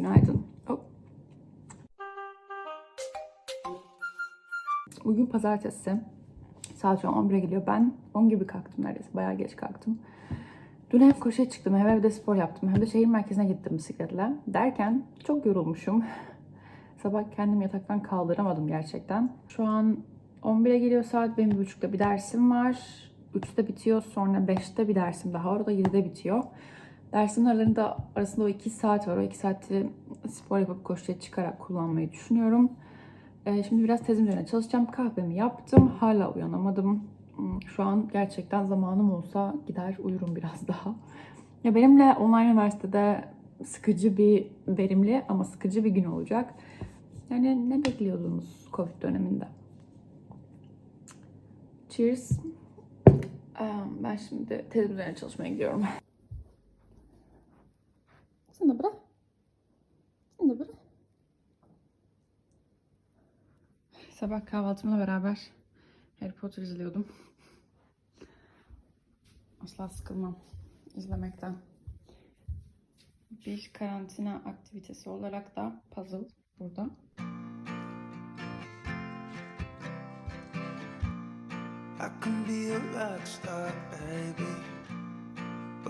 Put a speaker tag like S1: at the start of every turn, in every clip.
S1: Günaydın. Hop. Bugün pazartesi. Saat şu an 11'e geliyor. Ben 10 gibi kalktım neredeyse. Bayağı geç kalktım. Dün hem koşuya çıktım hem evde spor yaptım hem de şehir merkezine gittim bisikletle. Derken çok yorulmuşum. Sabah kendimi yataktan kaldıramadım gerçekten. Şu an 11'e geliyor saat. Benim buçukta bir dersim var. 3'te bitiyor. Sonra 5'te bir dersim daha var. O da 7'de bitiyor. Dersin aralarında arasında o 2 saat var. O 2 saati spor yapıp koşuya çıkarak kullanmayı düşünüyorum. Ee, şimdi biraz tezim üzerine çalışacağım. Kahvemi yaptım. Hala uyanamadım. Hmm, Şu an gerçekten zamanım olsa gider uyurum biraz daha. Ya benimle online üniversitede sıkıcı bir, verimli ama sıkıcı bir gün olacak. Yani ne bekliyordunuz Covid döneminde? Cheers. Ee, Ben şimdi tezim üzerine çalışmaya gidiyorum. Sen de bırak. Sen de bırak. Sabah kahvaltımla beraber Harry Potter izliyordum. Asla sıkılmam izlemekten. Bir karantina aktivitesi olarak da puzzle burada.
S2: I can be a rock star, baby.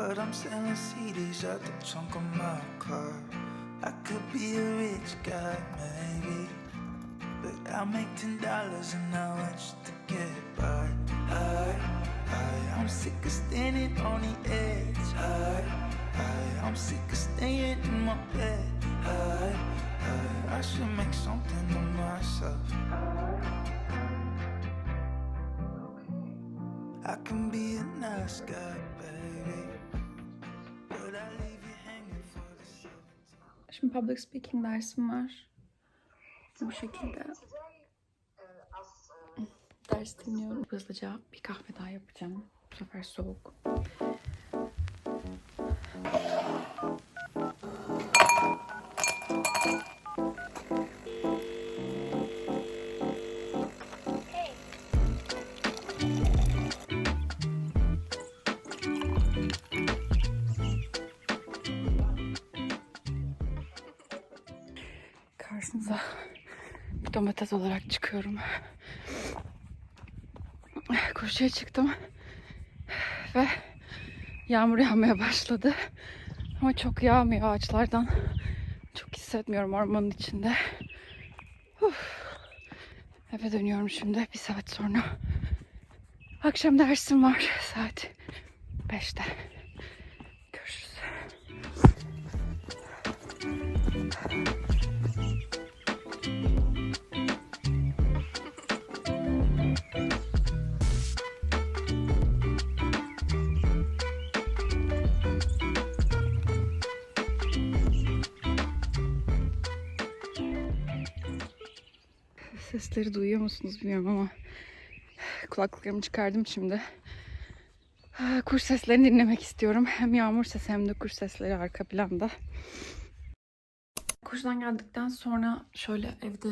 S2: But I'm selling CDs out the trunk of my car. I could be a rich guy, maybe. But I'll make ten dollars an hour just to get by. I, I, I'm sick of standing on the edge. I, I, I'm sick of staying in my bed. I, I, I should make something of myself. I can be a nice guy, baby.
S1: Şimdi public speaking dersim var. Bu şekilde ders dinliyorum. Hızlıca bir kahve daha yapacağım. Bu sefer soğuk. Karşınıza domates olarak çıkıyorum. Koşuya çıktım ve yağmur yağmaya başladı. Ama çok yağmıyor ağaçlardan. Çok hissetmiyorum ormanın içinde. Uf. Eve dönüyorum şimdi bir saat sonra. Akşam dersim var saat 5'te. Görüşürüz. Sesleri duyuyor musunuz bilmiyorum ama kulaklıklarımı çıkardım şimdi. Ah, Kuş seslerini dinlemek istiyorum. Hem yağmur sesi hem de kuş sesleri arka planda. Kursdan geldikten sonra şöyle evde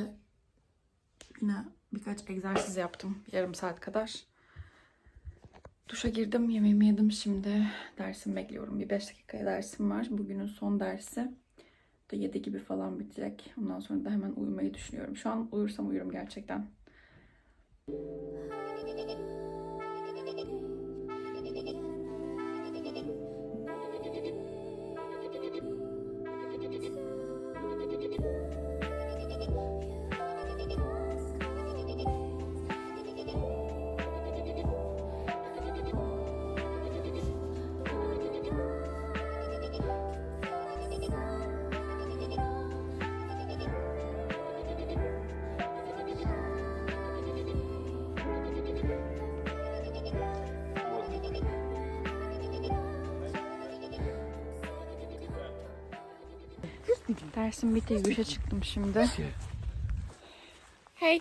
S1: yine birkaç egzersiz yaptım. Yarım saat kadar. Duşa girdim, yemeğimi yedim şimdi. Dersim bekliyorum. Bir 5 dakikaya dersim var. Bugünün son dersi. Da 7 gibi falan bitecek. Ondan sonra da hemen uyumayı düşünüyorum. Şu an uyursam uyurum gerçekten. Dersim bitti, yürüyüşe çıktım şimdi. Hey.